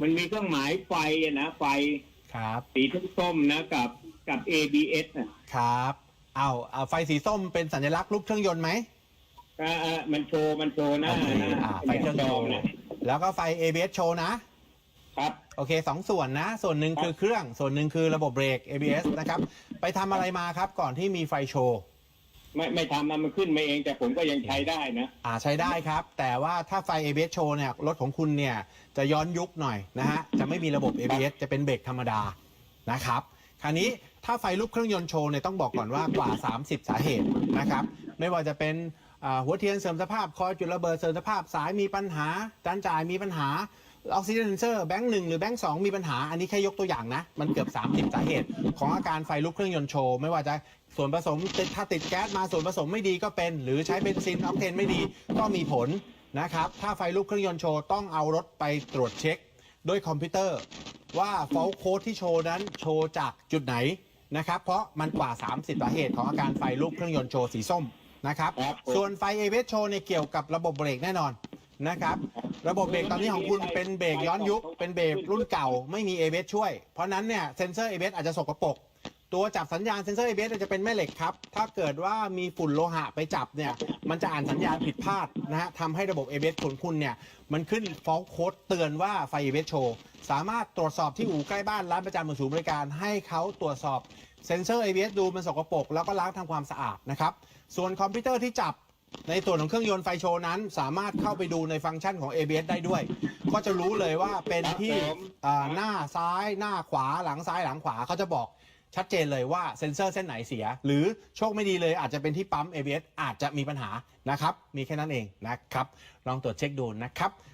มันมีเครื่องหมายไฟอะนะไฟครับ สีส้มๆนะกับกับ ABS นะครับ เอาเอาไฟสีส้มเป็นสัญลักษณ์รูปเครื่องยนต์ไหมอ่าอ่ามันโชว์มันโชว์หน้าโอเคนะอ่าไฟเครื่องยนต์นะแล้วก็ไฟ ABS โชว์นะ ครับ โอเคสองส่วนนะ ส่วนหนึ่งคือเครื่อง ส่วนหนึ่งคือระบบเบรก ABS นะครับ ไปทำอะไรมาครับ ก่อนที่มีไฟโชว์ ไม่ไม่ทำมันขึ้นมาเองแต่ผมก็ยังใช้ได้นะ อ่าใช้ได้ครับ แต่ว่าถ้าไฟ ABS โชว์เนี่ยรถของคุณเนี่ยจะย้อนยุคหน่อยนะฮะ จะไม่มีระบบ ABS จะเป็นเบรกธรรมดานะครับ คราวนี้ถ้าไฟลุกเครื่องยนต์โชว์เนี่ยต้องบอกก่อนว่ากว่า 30 สาเหตุนะครับ ไม่ว่าจะเป็นอ่าหัวเทียนเสริมสภาพ คอยจุดระเบิดเสริมสภาพสายมีปัญหาจานจ่ายมีปัญหา ออกซิเจนเซนเซอร์แบงค์หนึ่งหรือแบงค์สองมีปัญหาอันนี้แค่ยกตัวอย่างนะ มันเกือบ 30 สาเหตุ ของอาการไฟลุกเครื่องยนต์โชว์ ไม่ว่าจะส่วนผสมติดถ้าติดแก๊สมาส่วนผสมไม่ดีก็เป็น หรือใช้เบนซินออกเทนไม่ดีก็มีผลนะครับถ้าไฟลุกเครื่องยนต์โชว์ต้องเอารถไปตรวจเช็คด้วยคอมพิวเตอร์ ว่าฟอลโค้ดที่โชว์นั้นโชว์จากจุดไหนนะครับเพราะมันกว่า 30 สาเหตุของอาการไฟลุกเครื่องยนต์โชว์สีส้มนะครับครับผมส่วนไฟเอเวสโชว์เนี่ยเกี่ยวกับระบบเบรกแน่นอนนะครับ ระบบเบรกตอนนี้ของคุณเป็นเบรกย้อนยุค เป็นเบรกรุ่นเก่าไม่มีเอเวสช่วย เพราะนั้นเนี่ยเซนเซอร์เอเวสอาจจะสกปรกตัวจับสัญญาณเซนเซอร์เอเจะเป็นแม่เหล็กครับ ถ้าเกิดว่ามีฝุ่นโลหะไปจับเนี่ย มันจะอ่านสัญญาณผิดพลาดนะฮะทำให้ระบบเอเของคุณเนี่ย มันขึ้นฟอลโคดเตือนว่าไฟเอเโชว์ สามารถตรวจสอบที่อู่ใกล้บ้านร้านประจำหรือศูนย์บริการให้เขาตรวจสอบเซนเซอร์ ABS ดูมันสกปรกแล้วก็ล้างทำความสะอาดนะครับ ส่วนคอมพิวเตอร์ที่จับ ในส่วนของเครื่องยนต์ไฟโชว์นั้น สามารถเข้าไปดูในฟังก์ชันของ ABS ได้ด้วย ก็จะรู้เลยว่าเป็นที่ครับผมอ่าหน้าซ้ายหน้าขวาหลังซ้ายหลังขวาเขาจะบอกชัดเจนเลยว่าเซ็นเซอร์เส้นไหนเสีย หรือโชคไม่ดีเลยอาจจะเป็นที่ปั๊ม ABS อาจจะมีปัญหานะครับ มีแค่นั้นเองนะครับ ลองตรวจเช็คดูนะครับ